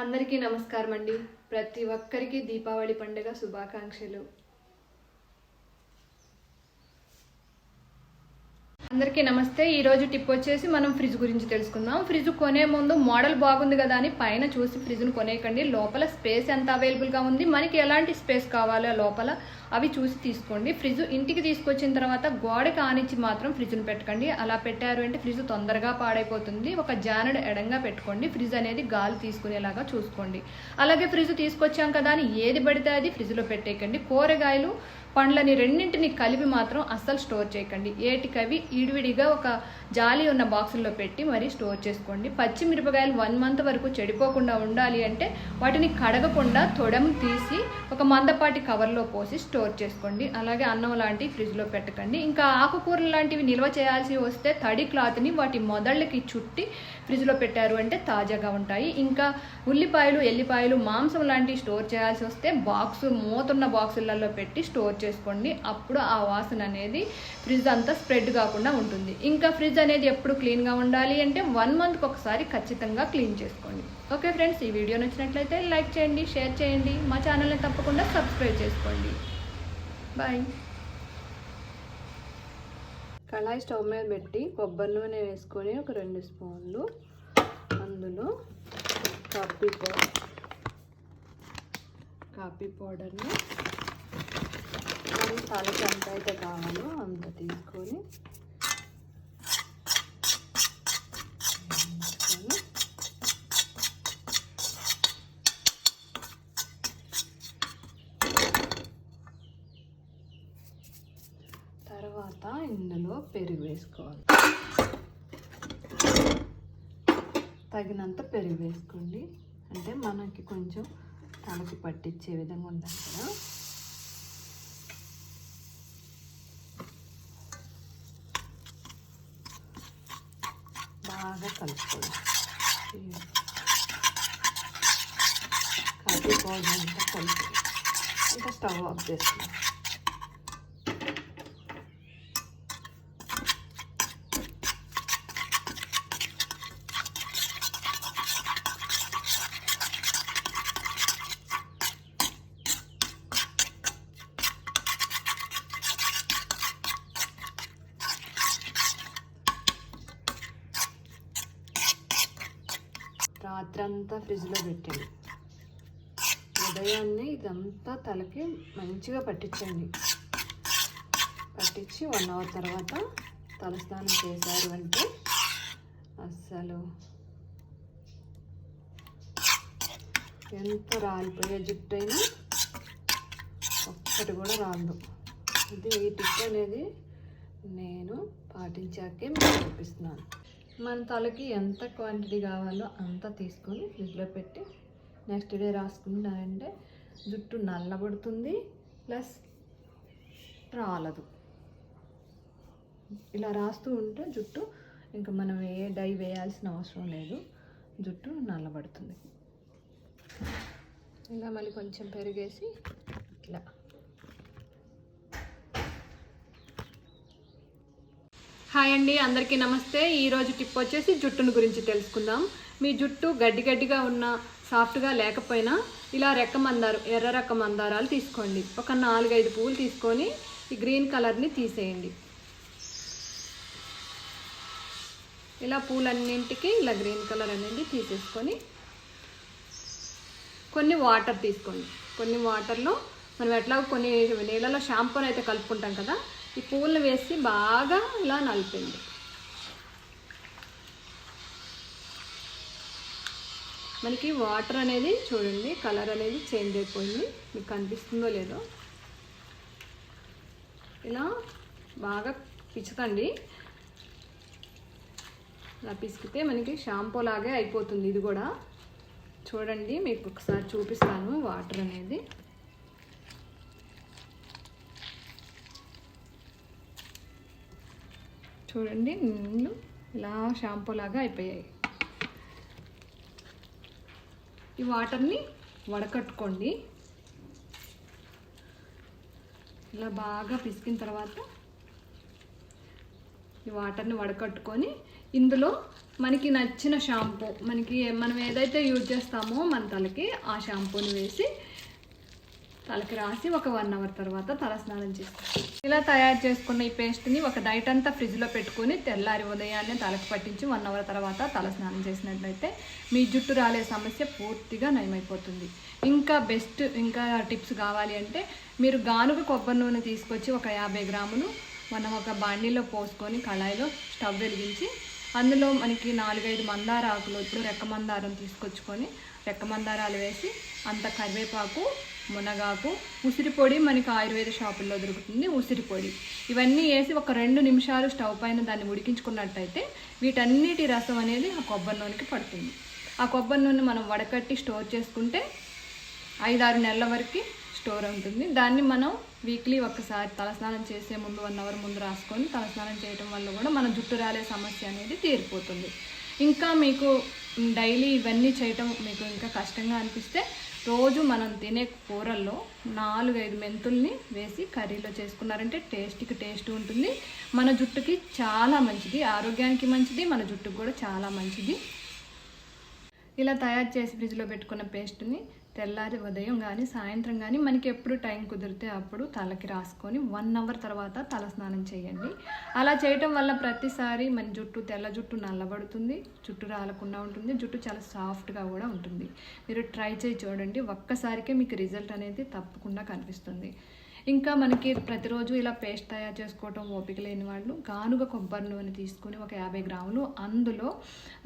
అందరికీ నమస్కారం అండి ప్రతి ఒక్కరికి దీపావళి పండుగ శుభాకాంక్షలు. అందరికీ నమస్తే. ఈ రోజు టిప్ వచ్చేసి మనం ఫ్రిడ్జ్ గురించి తెలుసుకుందాం. ఫ్రిడ్జ్ కొనే ముందు మోడల్ బాగుంది కదా అని పైన చూసి ఫ్రిడ్జ్ను కొనేయకండి. లోపల స్పేస్ ఎంత అవైలబుల్గా ఉంది? మనకి ఎలాంటి స్పేస్ కావాలో లోపల? అవి చూసి తీసుకోండి. ఫ్రిడ్జ్ ఇంటికి తీసుకొచ్చిన తర్వాత గోడకి ఆనిచ్చి మాత్రం ఫ్రిడ్జ్ను పెట్టకండి. అలా పెట్టారు అంటే ఫ్రిడ్జ్ తొందరగా పాడైపోతుంది. ఒక జానెడ్ ఎడంగా పెట్టుకోండి. ఫ్రిడ్జ్ అనేది గాలి తీసుకునేలాగా చూసుకోండి. అలాగే ఫ్రిడ్జ్ తీసుకొచ్చాం కదా అని ఏది పడితే అది ఫ్రిడ్జ్లో పెట్టేయకండి. కూరగాయలు పండ్లని రెండింటిని కలిపి మాత్రం అస్సలు స్టోర్ చేయకండి. ఏటికవి ఈడివిడిగా ఒక జాలి ఉన్న బాక్సుల్లో పెట్టి మరి స్టోర్ చేసుకోండి. పచ్చిమిరపకాయలు వన్ మంత్ వరకు చెడిపోకుండా ఉండాలి అంటే వాటిని కడగకుండా తొడము తీసి ఒక మందపాటి కవర్లో పోసి స్టోర్ స్టోర్ చేసుకోండి. అలాగే అన్నం లాంటి ఫ్రిడ్జ్లో పెట్టకండి. ఇంకా ఆకుకూరలు లాంటివి నిల్వ చేయాల్సి వస్తే తడి క్లాత్ని వాటి మొదళ్ళకి చుట్టి ఫ్రిడ్జ్లో పెట్టారు అంటే తాజాగా ఉంటాయి. ఇంకా ఉల్లిపాయలు ఎల్లిపాయలు మాంసం లాంటివి స్టోర్ చేయాల్సి వస్తే బాక్స్ మూతున్న బాక్సులలో పెట్టి స్టోర్ చేసుకోండి. అప్పుడు ఆ వాసన అనేది ఫ్రిడ్జ్ అంతా స్ప్రెడ్ కాకుండా ఉంటుంది. ఇంకా ఫ్రిడ్జ్ అనేది ఎప్పుడు క్లీన్గా ఉండాలి అంటే వన్ మంత్కి ఒకసారి ఖచ్చితంగా క్లీన్ చేసుకోండి. ఓకే ఫ్రెండ్స్ ఈ వీడియో నచ్చినట్లయితే లైక్ చేయండి షేర్ చేయండి. మా ఛానల్ని తప్పకుండా సబ్స్క్రైబ్ చేసుకోండి. బాయ్ కళాయి స్టవ్ మీద పెట్టి కొబ్బరి నూనె వేసుకొని ఒక రెండు స్పూన్లు అందులో కాఫీ పౌడర్ కాఫీ పౌడర్ని మనం తలకి ఎంత అయితే కావాలో అంత తీసుకొని వేసుకొని తర్వాత ఇందులో పెరుగు వేసుకోవాలి. తగినంత పెరుగు వేసుకోండి. అంటే మనకి కొంచెం తలకి పట్టించే విధంగా ఉండాలి కదా. బాగా కలుపుకోవాలి. కాఫీ పౌడర్ అంతా కలిపి ఇంకా స్టవ్ ఆఫ్ చేస్తున్నాం రాత్రంతా ఫ్రిడ్జ్లో పెట్టండి ఉదయాన్నే ఇదంతా తలకి మంచిగా పట్టించండి. పట్టించి వన్ అవర్ తర్వాత తలస్నానం చేశారు అంటే అస్సలు ఎంత రాలిపోయే జుట్టు అయినా ఒక్కటి కూడా రాదు. ఇది ఈ టిప్ అనేది నేను పాటించాకే మీకు చూపిస్తున్నాను. మన తలకి ఎంత క్వాంటిటీ కావాలో అంత తీసుకొని ఫ్రిడ్జ్లో పెట్టి నెక్స్ట్ డే రాసుకుంటారంటే జుట్టు నల్లబడుతుంది ప్లస్ రాలదు. ఇలా రాస్తూ ఉంటే జుట్టు ఇంకా మనం ఏ డై వేయాల్సిన అవసరం లేదు జుట్టు నల్లబడుతుంది. ఇలా మళ్ళీ కొంచెం పెరిగేసి ఇట్లా హాయ్ అండి అందరికీ నమస్తే. ఈరోజు టిప్ వచ్చేసి జుట్టును గురించి తెలుసుకుందాం. మీ జుట్టు గడ్డి గడ్డిగా ఉన్న సాఫ్ట్గా లేకపోయినా ఇలా రెక్క మందారు ఎర్ర రెక్క మందారాలు తీసుకోండి. ఒక నాలుగైదు పువ్వులు తీసుకొని ఈ గ్రీన్ కలర్ని తీసేయండి. ఇలా పూలన్నింటికి ఇలా గ్రీన్ కలర్ అనేది తీసేసుకొని కొన్ని వాటర్ తీసుకోండి. కొన్ని వాటర్లో మనం ఎట్లా కొన్ని నీళ్ళలో షాంపూని అయితే కలుపుకుంటాం కదా ఈ పూలను వేసి బాగా ఇలా నలిపింది మనకి వాటర్ అనేది చూడండి కలర్ అనేది చేంజ్ అయిపోయింది. మీకు కనిపిస్తుందో లేదో. ఇలా బాగా పిచకండి. ఇలా పిసికితే మనకి షాంపూ లాగే అయిపోతుంది ఇది కూడా. చూడండి మీకు ఒకసారి చూపిస్తాను వాటర్ అనేది. చూడండి నీళ్ళు ఇలా షాంపూ లాగా అయిపోయాయి. ఈ వాటర్ని వడకట్టుకోండి. ఇలా బాగా పిసికిన తర్వాత ఈ వాటర్ని వడకట్టుకొని ఇందులో మనకి నచ్చిన షాంపూ మనకి మనం ఏదైతే యూజ్ చేస్తామో మన తలకి ఆ షాంపూని వేసి తలకి రాసి ఒక వన్ అవర్ తర్వాత తల స్నానం చేస్తాం ఇలా తయారు చేసుకున్న ఈ పేస్ట్ని ఒక నైట్ అంతా ఫ్రిడ్జ్లో పెట్టుకుని తెల్లారి ఉదయాన్నే తలకు పట్టించి వన్ అవర్ తర్వాత తల స్నానం చేసినట్లయితే మీ జుట్టు రాలే సమస్య పూర్తిగా నయమైపోతుంది. ఇంకా బెస్ట్ ఇంకా టిప్స్ కావాలి అంటే మీరు గానుగ కొబ్బరి నూనె తీసుకొచ్చి ఒక యాభై గ్రాములు మనం ఒక బాండీలో పోసుకొని కళాయిలో స్టవ్ వెలిగించి అందులో మనకి నాలుగైదు మందార ఆకులు ఇప్పుడు రెక్క మందారం తీసుకొచ్చుకొని రెక్క మందారాలు వేసి అంత కరివేపాకు మునగాకు ఉసిరిపొడి మనకి ఆయుర్వేద షాపుల్లో దొరుకుతుంది ఉసిరిపొడి ఇవన్నీ వేసి ఒక రెండు నిమిషాలు స్టవ్ పైన దాన్ని ఉడికించుకున్నట్టయితే వీటన్నిటి రసం అనేది ఆ కొబ్బరి నూనెకి పడుతుంది. ఆ కొబ్బరి నూనె మనం వడకట్టి స్టోర్ చేసుకుంటే ఐదారు నెలల వరకు స్టోర్ ఉంటుంది దాన్ని మనం వీక్లీ ఒక్కసారి తలస్నానం చేసే ముందు వన్ అవర్ ముందు రాసుకొని తలస్నానం చేయడం వల్ల కూడా మన జుట్టు రాలే సమస్య అనేది తీరిపోతుంది. ఇంకా మీకు డైలీ ఇవన్నీ చేయటం మీకు ఇంకా కష్టంగా అనిపిస్తే రోజు మనం తినే కూరల్లో నాలుగైదు మెంతుల్ని వేసి కర్రీలో చేసుకున్నారంటే టేస్ట్కి టేస్ట్ ఉంటుంది. మన జుట్టుకి చాలా మంచిది ఆరోగ్యానికి మంచిది మన జుట్టుకు కూడా చాలా మంచిది. ఇలా తయారు చేసి ఫ్రిడ్జ్లో పెట్టుకున్న పేస్ట్ని తెల్లారి ఉదయం కానీ సాయంత్రం కానీ మనకి ఎప్పుడు టైం కుదిరితే అప్పుడు తలకి రాసుకొని వన్ అవర్ తర్వాత తల స్నానం చేయండి. అలా చేయటం వల్ల ప్రతిసారి మన జుట్టు తెల్ల జుట్టు నల్లబడుతుంది జుట్టు రాలకుండా ఉంటుంది జుట్టు చాలా సాఫ్ట్గా కూడా ఉంటుంది. మీరు ట్రై చేయి చూడండి ఒక్కసారికే మీకు రిజల్ట్ అనేది తప్పకుండా కనిపిస్తుంది. ఇంకా మనకి ప్రతిరోజు ఇలా పేస్ట్ తయారు చేసుకోవటం ఓపిక లేని వాళ్ళు గానుగ కొబ్బరి నూనె తీసుకొని ఒక యాభై గ్రాములు అందులో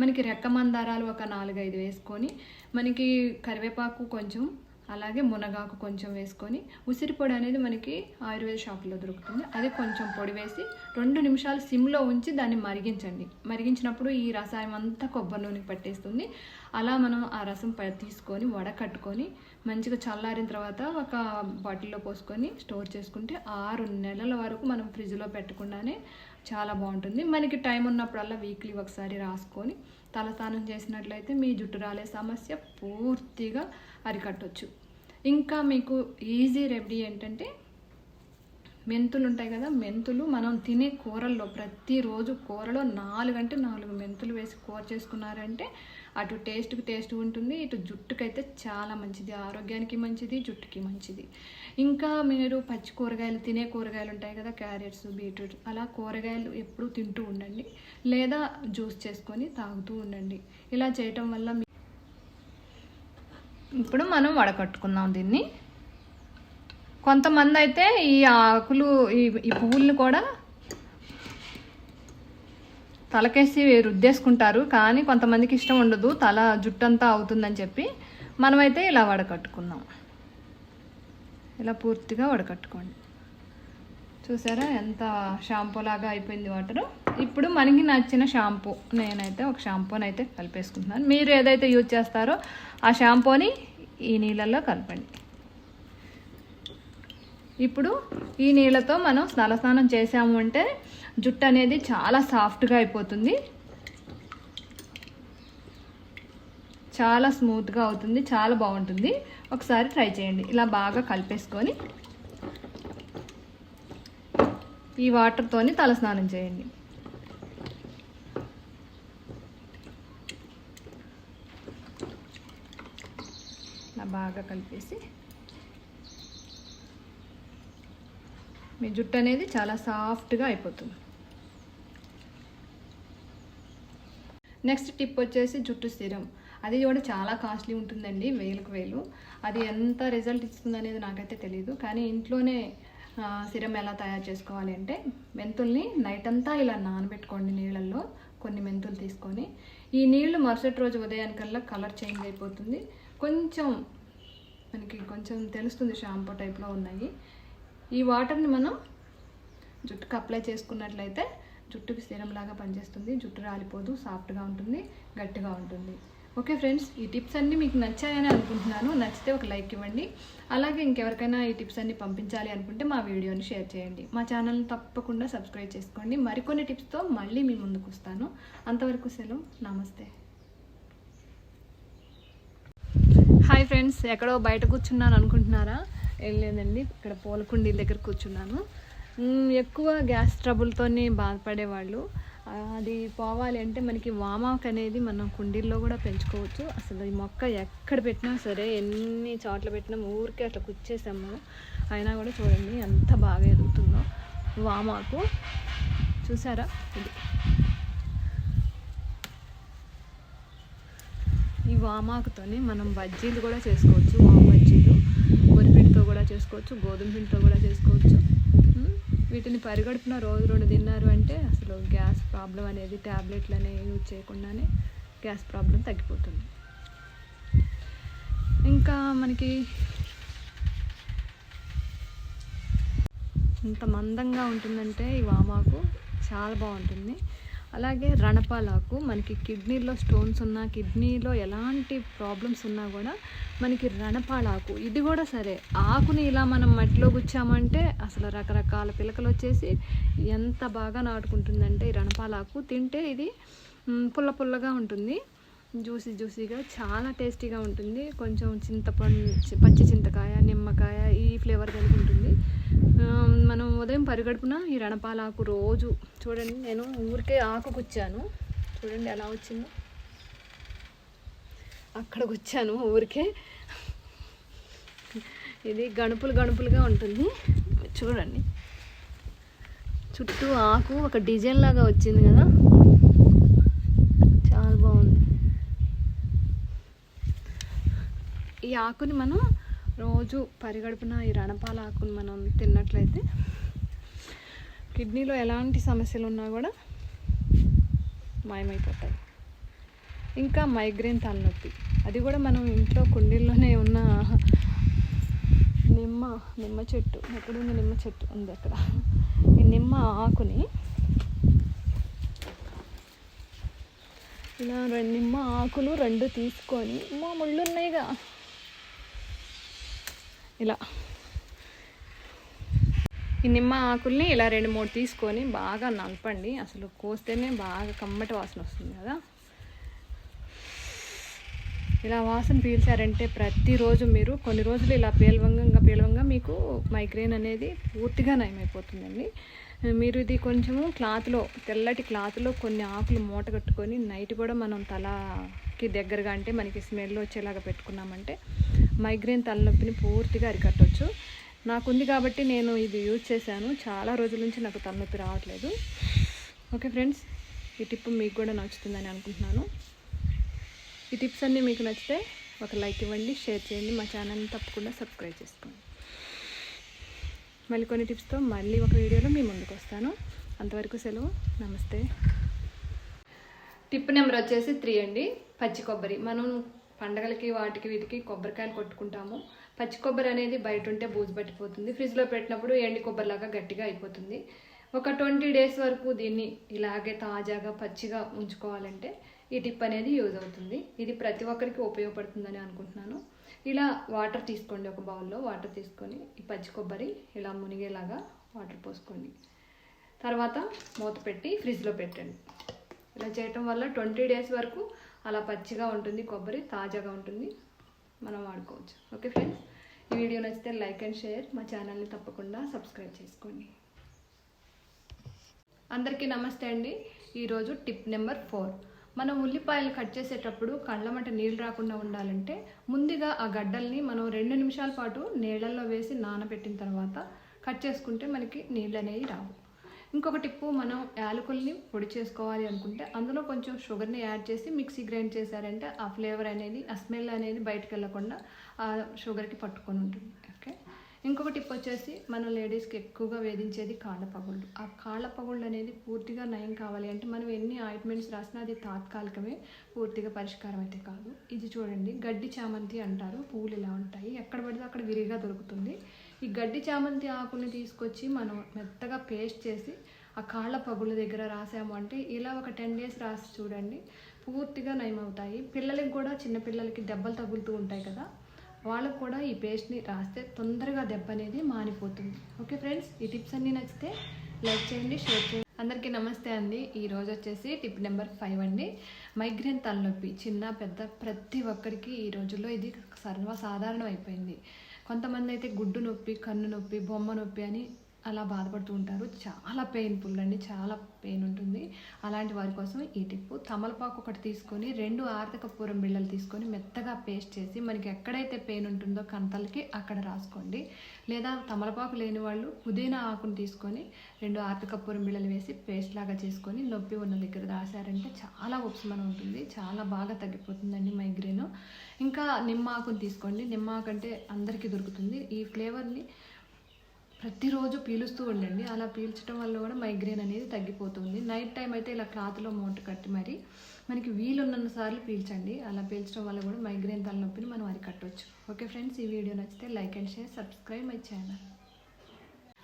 మనకి రెక్క మందారాలు ఒక నాలుగైదు వేసుకొని మనకి కరివేపాకు కొంచెం అలాగే మునగాకు కొంచెం వేసుకొని ఉసిరి పొడి అనేది మనకి ఆయుర్వేద షాప్లో దొరుకుతుంది. అదే కొంచెం పొడి వేసి రెండు నిమిషాలు సిమ్లో ఉంచి దాన్ని మరిగించండి. మరిగించినప్పుడు ఈ రసాయం అంతా కొబ్బరి నూనె పట్టేస్తుంది. అలా మనం ఆ రసం ప- తీసుకొని వడకట్టుకొని మంచిగా చల్లారిన తర్వాత ఒక బాటిల్లో పోసుకొని స్టోర్ చేసుకుంటే ఆరు నెలల వరకు మనం ఫ్రిడ్జ్లో పెట్టకుండానే చాలా బాగుంటుంది. మనకి టైం ఉన్నప్పుడల్లా వీక్లీ ఒకసారి రాసుకొని తలస్నానం చేసినట్లయితే మీ జుట్టు రాలే సమస్య పూర్తిగా అరికట్టొచ్చు. ఇంకా మీకు ఈజీ రెమెడీ ఏంటంటే మెంతులు ఉంటాయి కదా మెంతులు మనం తినే కూరల్లో ప్రతిరోజు కూరలో నాలుగు అంటే నాలుగు మెంతులు వేసి కూర చేసుకున్నారంటే అటు టేస్ట్కి టేస్ట్ ఉంటుంది ఇటు జుట్టుకైతే చాలా మంచిది ఆరోగ్యానికి మంచిది జుట్టుకి మంచిది. ఇంకా మీరు పచ్చి కూరగాయలు తినే కూరగాయలు ఉంటాయి కదా క్యారెట్స్ బీట్రూట్ అలా కూరగాయలు ఎప్పుడూ తింటూ ఉండండి. లేదా జ్యూస్ చేసుకొని తాగుతూ ఉండండి. ఇలా చేయటం వల్ల ఇప్పుడు మనం వడకట్టుకుందాం దీన్ని. కొంతమంది అయితే ఈ ఆకులు ఈ ఈ పువ్వుల్ని కూడా తలకేసి రుద్దేసుకుంటారు కానీ కొంతమందికి ఇష్టం ఉండదు తల జుట్టంతా అవుతుందని చెప్పి మనమైతే ఇలా వడకట్టుకుందాం. ఇలా పూర్తిగా వడకట్టుకోండి. చూసారా? ఎంత షాంపూ లాగా అయిపోయింది వాటర్. ఇప్పుడు మనకి నచ్చిన షాంపూ. నేనైతే ఒక షాంపూని అయితే కలిపేసుకుంటున్నాను. మీరు ఏదైతే యూజ్ చేస్తారో ఆ షాంపూని ఈ నీళ్ళల్లో కలపండి. ఇప్పుడు ఈ నీళ్ళతో మనం స్నానం చేసాము అంటే జుట్టు అనేది చాలా సాఫ్ట్గా అయిపోతుంది. చాలా స్మూత్గా అవుతుంది. చాలా బాగుంటుంది. ఒకసారి ట్రై చేయండి. ఇలా బాగా కలిపేసుకొని ఈ వాటర్తోని తలస్నానం చేయండి. ఇలా బాగా కలిపేసి మీ జుట్టు అనేది చాలా సాఫ్ట్గా అయిపోతుంది. నెక్స్ట్ టిప్ వచ్చేసి జుట్టు స్థిరం. అది కూడా చాలా కాస్ట్లీ ఉంటుందండి వేలకు వేలు. అది ఎంత రిజల్ట్ ఇస్తుంది అనేది నాకైతే తెలియదు కానీ ఇంట్లోనే సిరం ఎలా తయారు చేసుకోవాలి అంటే మెంతుల్ని నైట్ అంతా ఇలా నానబెట్టుకోండి నీళ్ళల్లో కొన్ని మెంతులు తీసుకొని. ఈ నీళ్ళు మరుసటి రోజు ఉదయానికల్లా కలర్ చేంజ్ అయిపోతుంది. కొంచెం మనకి కొంచెం తెలుస్తుంది షాంపూ టైప్లో ఉన్నాయి. ఈ వాటర్ని మనం జుట్టుకు అప్లై చేసుకున్నట్లయితే జుట్టుకి స్థిరంలాగా పనిచేస్తుంది. జుట్టు రాలిపోదు సాఫ్ట్గా ఉంటుంది గట్టిగా ఉంటుంది. ఓకే ఫ్రెండ్స్ ఈ టిప్స్ అన్నీ మీకు నచ్చాయని అనుకుంటున్నాను. నచ్చితే ఒక లైక్ ఇవ్వండి. అలాగే ఇంకెవరికైనా ఈ టిప్స్ అన్నీ పంపించాలి అనుకుంటే మా వీడియోని షేర్ చేయండి. మా ఛానల్ని తప్పకుండా సబ్స్క్రైబ్ చేసుకోండి. మరికొన్ని టిప్స్తో మళ్ళీ మీ ముందుకు వస్తాను. అంతవరకు సెలవు. నమస్తే. హాయ్ ఫ్రెండ్స్ ఎక్కడో బయట కూర్చున్నాను అనుకుంటున్నారా? ఏం లేదండి ఇక్కడ పూలకుండీ దగ్గర కూర్చున్నాను. ఎక్కువ గ్యాస్ ట్రబుల్తోనే బాధపడేవాళ్ళు. అది పోవాలి అంటే మనకి వామాక్ అనేది మనం కుండీల్లో కూడా పెంచుకోవచ్చు. అసలు ఈ మొక్క ఎక్కడ పెట్టినా సరే ఎన్ని చోట్ల పెట్టినా ఊరికే అట్లా కుచ్చేసాము అయినా కూడా చూడండి ఎంత బాగా ఎదుగుతుందో వామాకు చూసారా? ఇది. ఈ వామాకుతోని మనం బజ్జీలు కూడా చేసుకోవచ్చు వామ బజ్జీలు వరిపిండితో కూడా చేసుకోవచ్చు గోధుమ పిండితో వీటిని పరిగడుపున రోజు రెండు తిన్నారు అంటే అసలు గ్యాస్ ప్రాబ్లం అనేది ట్యాబ్లెట్లు అనేవి యూజ్ చేయకుండానే గ్యాస్ ప్రాబ్లం తగ్గిపోతుంది. ఇంకా మనకి ఇంత మందంగా ఉంటుందంటే ఈ వామాకు చాలా బాగుంటుంది. అలాగే రణపాలాకు మనకి కిడ్నీలో స్టోన్స్ ఉన్నా కిడ్నీలో ఎలాంటి ప్రాబ్లమ్స్ ఉన్నా కూడా మనకి రణపాలాకు ఇది కూడా సరే. ఆకుని ఇలా మనం మట్టిలో గుచ్చామంటే అసలు రకరకాల పిలకలు వచ్చేసి ఎంత బాగా నాటుకుంటుందంటే ఈ రణపాలాకు. తింటే ఇది పుల్ల పుల్లగా ఉంటుంది. జ్యూసీ జ్యూసీగా చాలా టేస్టీగా ఉంటుంది. కొంచెం చింతపండు పచ్చి చింతకాయ నిమ్మకాయ ఈ ఫ్లేవర్ కలిగి ఉంటుంది. మనం ఉదయం పరిగడుపున ఈ రణపాలాకు రోజు చూడండి నేను ఊరికే ఆకుకుచ్చాను. చూడండి ఎలా వచ్చిందో. అక్కడ గుచ్చాను ఊరికే. ఇది గణుపులు గణుపులుగా ఉంటుంది. చూడండి. చుట్టూ ఆకు ఒక డిజైన్ లాగా వచ్చింది కదా. చాలా బాగుంది. ఈ ఆకుని మనం రోజు పరిగడుపున ఈ రణపాల ఆకుని మనం తిన్నట్లయితే కిడ్నీలో ఎలాంటి సమస్యలు ఉన్నా కూడా మాయమైపోతాయి. ఇంకా మైగ్రేన్ తలనొప్పి. అది కూడా మనం ఇంట్లో కుండీల్లోనే ఉన్న నిమ్మ నిమ్మ చెట్టు. ఎక్కడుంది నిమ్మ చెట్టు? ఉంది అక్కడ. ఈ నిమ్మ ఆకుని ఇలా రెండు నిమ్మ ఆకులు రెండు తీసుకొని మా ముళ్ళు ఉన్నాయిగా ఇలా. ఈ నిమ్మ ఆకుల్ని ఇలా రెండు మూడు తీసుకొని బాగా నలపండి. అసలు కోస్తేనే బాగా కమ్మటి వాసన వస్తుంది కదా. ఇలా వాసన పీల్చారంటే ప్రతిరోజు మీరు కొన్ని రోజులు ఇలా పేలవంగా పేలవంగా మీకు మైగ్రేన్ అనేది పూర్తిగా నయమైపోతుందండి. మీరు ఇది కొంచెము క్లాత్లో తెల్లటి క్లాత్లో కొన్ని ఆకులు మూట కట్టుకొని నైట్ కూడా మనం కి దగ్గరగా అంటే మనకి స్మెల్ వచ్చేలాగా పెట్టుకున్నామంటే మైగ్రేన్ తలనొప్పిని పూర్తిగా అరికట్టవచ్చు నాకుంది కాబట్టి నేను ఇది యూజ్ చేశాను. చాలా రోజుల నుంచి నాకు తలనొప్పి రావట్లేదు. ఓకే ఫ్రెండ్స్ ఈ టిప్ మీకు కూడా నచ్చుతుందని అనుకుంటున్నాను. ఈ టిప్స్ అన్నీ మీకు నచ్చితే ఒక లైక్ ఇవ్వండి షేర్ చేయండి మా ఛానల్ని తప్పకుండా సబ్స్క్రైబ్ చేసుకోండి. మళ్ళీ కొన్ని టిప్స్తో మళ్ళీ ఒక వీడియోలో మీ ముందుకు వస్తాను. అంతవరకు సెలవు. నమస్తే. టిప్ నెంబర్ వచ్చేసి త్రీ అండి. పచ్చి కొబ్బరి. మనం పండగలకి వాటికి వీటికి కొబ్బరికాయలు కొట్టుకుంటాము. పచ్చి కొబ్బరి అనేది బయట ఉంటే బూజు పట్టిపోతుంది. ఫ్రిడ్జ్లో పెట్టినప్పుడు ఎండి కొబ్బరిలాగా గట్టిగా అయిపోతుంది. ఒక ట్వంటీ డేస్ వరకు దీన్ని ఇలాగే తాజాగా పచ్చిగా ఉంచుకోవాలంటే ఈ టిప్ అనేది యూజ్ అవుతుంది. ఇది ప్రతి ఒక్కరికి ఉపయోగపడుతుందని అనుకుంటున్నాను. ఇలా వాటర్ తీసుకోండి. ఒక బౌల్లో వాటర్ తీసుకొని ఈ పచ్చి కొబ్బరి ఇలా మునిగేలాగా వాటర్ పోసుకోండి. తర్వాత మూత పెట్టి ఫ్రిడ్జ్లో పెట్టండి. ఇలా చేయటం వల్ల ట్వంటీ డేస్ వరకు అలా పచ్చిగా ఉంటుంది కొబ్బరి తాజాగా ఉంటుంది. మనం వాడుకోవచ్చు. Okay friends? ఈ వీడియో నచ్చితే లైక్ అండ్ షేర్. మా ఛానల్ని తప్పకుండా సబ్స్క్రైబ్ చేసుకోండి. అందరికీ నమస్తే అండి. ఈరోజు టిప్ నెంబర్ ఫోర్. మనం ఉల్లిపాయలు కట్ చేసేటప్పుడు కళ్ళమంట నీళ్ళు రాకుండా ఉండాలంటే ముందుగా ఆ గడ్డల్ని మనం రెండు నిమిషాల పాటు నీళ్ళల్లో వేసి నానబెట్టిన తర్వాత కట్ చేసుకుంటే మనకి నీళ్ళు అనేవి రావు. ఇంకొక టిప్పు మనం యాలకుల్ని పొడి చేసుకోవాలి అనుకుంటే అందులో కొంచెం షుగర్ని యాడ్ చేసి మిక్సీ గ్రైండ్ చేశారంటే ఆ ఫ్లేవర్ అనేది ఆ స్మెల్ అనేది బయటకు వెళ్ళకుండా ఆ షుగర్కి పట్టుకొని ఉంటుంది. ఓకే ఇంకొక టిప్ వచ్చేసి మనం లేడీస్కి ఎక్కువగా వేధించేది కాళ్ళ పగుళ్ళు ఆ కాళ్ళ పగుళ్ళు అనేది పూర్తిగా నయం కావాలి అంటే మనం ఎన్ని ఆయింట్మెంట్స్ రాసినా అది తాత్కాలికమే పూర్తిగా పరిష్కారం అయితే కాదు. ఇది చూడండి గడ్డి చామంతి అంటారు పూలు ఇలా ఉంటాయి. ఎక్కడ పడితే అక్కడ విరిగా దొరుకుతుంది. ఈ గడ్డి చామంతి ఆకుని తీసుకొచ్చి మనం మెత్తగా పేస్ట్ చేసి ఆ కాళ్ళ పగుళ్ళ దగ్గర రాసాము అంటే ఇలా ఒక టెన్ డేస్ రాసి చూడండి. పూర్తిగా నయమవుతాయి. పిల్లలకి కూడా చిన్నపిల్లలకి దెబ్బలు తగులుతూ ఉంటాయి కదా. వాళ్ళకు కూడా ఈ పేస్ట్ని రాస్తే తొందరగా దెబ్బ అనేది మానిపోతుంది. ఓకే ఫ్రెండ్స్ ఈ టిప్స్ అన్నీ నచ్చితే లైక్ చేయండి షేర్ చేయండి. అందరికీ నమస్తే అండి. ఈ రోజు వచ్చేసి టిప్ నెంబర్ ఫైవ్ అండి. మైగ్రేన్ తలనొప్పి. చిన్న పెద్ద ప్రతి ఒక్కరికి ఈ రోజుల్లో ఇది సర్వసాధారణం అయిపోయింది కొంతమంది అయితే గుడ్డు నొప్పి కన్ను నొప్పి బొమ్మ నొప్పి అని అలా బాధపడుతూ ఉంటారు. చాలా పెయిన్ఫుల్ అండి. చాలా పెయిన్ ఉంటుంది. అలాంటి వారి కోసం ఈ టిప్పు తమలపాకు ఒకటి తీసుకొని రెండు ఆర్థిక పూరం బిళ్ళలు తీసుకొని మెత్తగా పేస్ట్ చేసి మనకి ఎక్కడైతే పెయిన్ ఉంటుందో కంతలకి అక్కడ రాసుకోండి. లేదా తమలపాకు లేని వాళ్ళు పుదీనా ఆకును తీసుకొని రెండు ఆర్థిక పూరం బిళ్ళలు వేసి పేస్ట్ లాగా చేసుకొని నొప్పి ఉన్న దగ్గర రాశారంటే చాలా ఉపశమనం ఉంటుంది. చాలా బాగా తగ్గిపోతుందండి మైగ్రేన్ ఇంకా నిమ్మ ఆకును తీసుకోండి. నిమ్మ ఆకు అంటే అందరికీ దొరుకుతుంది. ఈ ఫ్లేవర్ని ప్రతిరోజు పీలుస్తూ ఉండండి. అలా పీల్చడం వల్ల కూడా మైగ్రేన్ అనేది తగ్గిపోతుంది. నైట్ టైం అయితే ఇలా క్లాత్లో మూట కట్టి మరి మనకి వీలున్నన్ని సార్లు పీల్చండి. అలా పీల్చడం వల్ల కూడా మైగ్రేన్ తలనొప్పిని మనం అరికట్టవచ్చు. ఓకే ఫ్రెండ్స్ ఈ వీడియో నచ్చితే like and share subscribe my channel.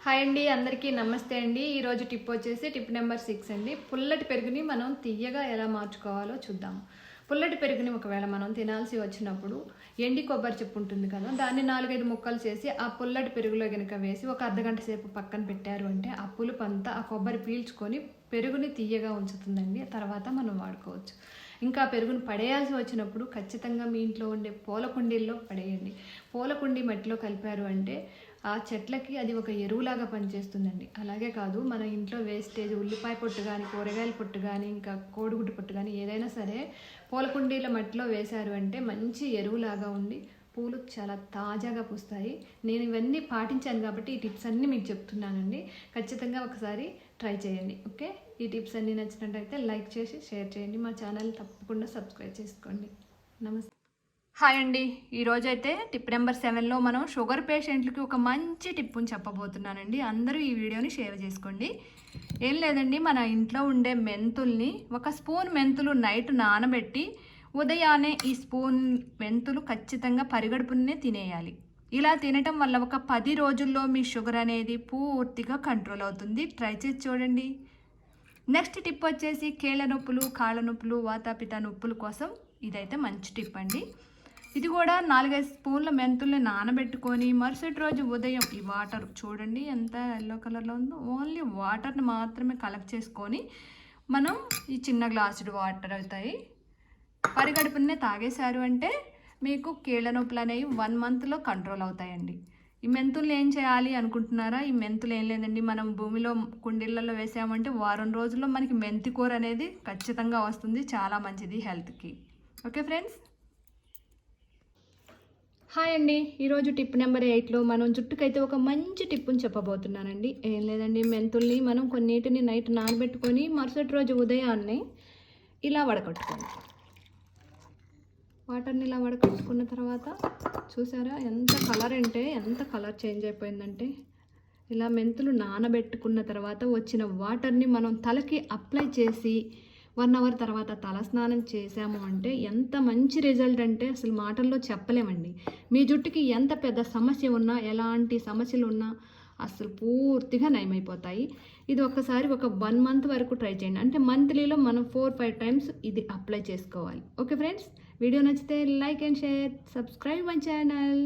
Hi అండి అందరికీ నమస్తే అండి. ఈరోజు టిప్ వచ్చేసి టిప్ నెంబర్ సిక్స్ అండి. పుల్లటి పెరుగుని మనం తీయగా ఎలా మార్చుకోవాలో చూద్దాము పుల్లటి పెరుగుని ఒకవేళ మనం తినాల్సి వచ్చినప్పుడు ఎండి కొబ్బరి చెప్పు ఉంటుంది కదా దాన్ని నాలుగైదు ముక్కలు చేసి ఆ పుల్లటి పెరుగులో కనుక వేసి ఒక అర్ధగంట సేపు పక్కన పెట్టారు అంటే ఆ పులుపు అంతా ఆ కొబ్బరి పీల్చుకొని పెరుగుని తీయగా ఉంచుతుందండి తర్వాత మనం వాడుకోవచ్చు. ఇంకా పెరుగును పడేయాల్సి వచ్చినప్పుడు ఖచ్చితంగా మీ ఇంట్లో ఉండే పూల కుండీల్లో పడేయండి. పూల కుండీ మట్టిలో కలిపారు అంటే ఆ చెట్లకి అది ఒక ఎరువులాగా పనిచేస్తుందండి. అలాగే కాదు మన ఇంట్లో వేస్టేజ్ ఉల్లిపాయ పొట్టు కానీ కూరగాయల పొట్టు కానీ ఇంకా కోడిగుడ్డు పొట్టు కానీ ఏదైనా సరే పూల కుండీల మట్టిలో వేశారు అంటే మంచి ఎరువులాగా ఉండి పూలు చాలా తాజాగా పూస్తాయి. నేను ఇవన్నీ పాటించాను కాబట్టి ఈ టిప్స్ అన్నీ మీకు చెప్తున్నానండి. ఖచ్చితంగా ఒకసారి ట్రై చేయండి ఓకే? ఈ టిప్స్ అన్నీ నచ్చినట్టయితే లైక్ చేసి షేర్ చేయండి. మా ఛానల్ తప్పకుండా సబ్స్క్రైబ్ చేసుకోండి. నమస్తే. హాయ్ అండి. ఈరోజైతే టిప్ నెంబర్ సెవెన్లో మనం షుగర్ పేషెంట్లకి ఒక మంచి టిప్పుని చెప్పబోతున్నానండి. అందరూ ఈ వీడియోని షేర్ చేసుకోండి. ఏం లేదండి మన ఇంట్లో ఉండే మెంతుల్ని ఒక స్పూన్ మెంతులు నైట్ నానబెట్టి ఉదయాన్నే ఈ స్పూన్ మెంతులు ఖచ్చితంగా పరిగడుపునే తినేయాలి. ఇలా తినటం వల్ల ఒక పది రోజుల్లో మీ షుగర్ అనేది పూర్తిగా కంట్రోల్ అవుతుంది. ట్రై చేసి చూడండి. నెక్స్ట్ టిప్ వచ్చేసి కీళ్ళ నొప్పులు కాళ్ళ నొప్పులు వాతాపిత నొప్పుల కోసం ఇదైతే మంచి టిప్ అండి. ఇది కూడా నాలుగైదు స్పూన్ల మెంతుల్ని నానబెట్టుకొని మరుసటి రోజు ఉదయం ఈ వాటర్ చూడండి ఎంత ఎల్లో కలర్లో ఉందో ఓన్లీ వాటర్ని మాత్రమే కలెక్ట్ చేసుకొని మనం ఈ చిన్న గ్లాసుడు వాటర్ అవుతాయి. పరిగడుపునే తాగేశారు అంటే మీకు కీళ్ళ నొప్పులు అనేవి వన్ మంత్లో కంట్రోల్ అవుతాయండి. ఈ మెంతులు ఏం చేయాలి అనుకుంటున్నారా? ఈ మెంతులు ఏం లేదండి మనం భూమిలో కుండీలలో వేసామంటే వారం రోజుల్లో మనకి మెంతి కూర అనేది ఖచ్చితంగా వస్తుంది చాలా మంచిది హెల్త్కి. Okay friends? హాయ్ అండి. ఈరోజు టిప్ నెంబర్ ఎయిట్లో మనం జుట్టుకైతే ఒక మంచి టిప్పుని చెప్పబోతున్నానండి. ఏం లేదండి మెంతుల్ని మనం కొన్నిటిని నైట్ నానబెట్టుకొని మరుసటి రోజు ఉదయాన్నే ఇలా వడకట్టుకోండి. వాటర్ని ఇలా వడకట్టుకున్న తర్వాత చూసారా ఎంత కలర్ అంటే ఎంత కలర్ చేంజ్ అయిపోయిందంటే ఇలా మెంతులు నానబెట్టుకున్న తర్వాత వచ్చిన వాటర్ని మనం తలకి అప్లై చేసి వన్ అవర్ తర్వాత తలస్నానం చేశాము చేసాము అంటే ఎంత మంచి రిజల్ట్ అంటే అసలు మాటల్లో చెప్పలేమండి. మీ జుట్టుకి ఎంత పెద్ద సమస్య ఉన్నా ఎలాంటి సమస్యలు ఉన్నా అసలు పూర్తిగా నయమైపోతాయి. ఇది ఒకసారి ఒక వన్ మంత్ వరకు ట్రై చేయండి. అంటే మంత్లీలో మనం ఫోర్ ఫైవ్ టైమ్స్ ఇది అప్లై చేసుకోవాలి. ఓకే ఫ్రెండ్స్ వీడియో నచ్చితే like and share subscribe my channel.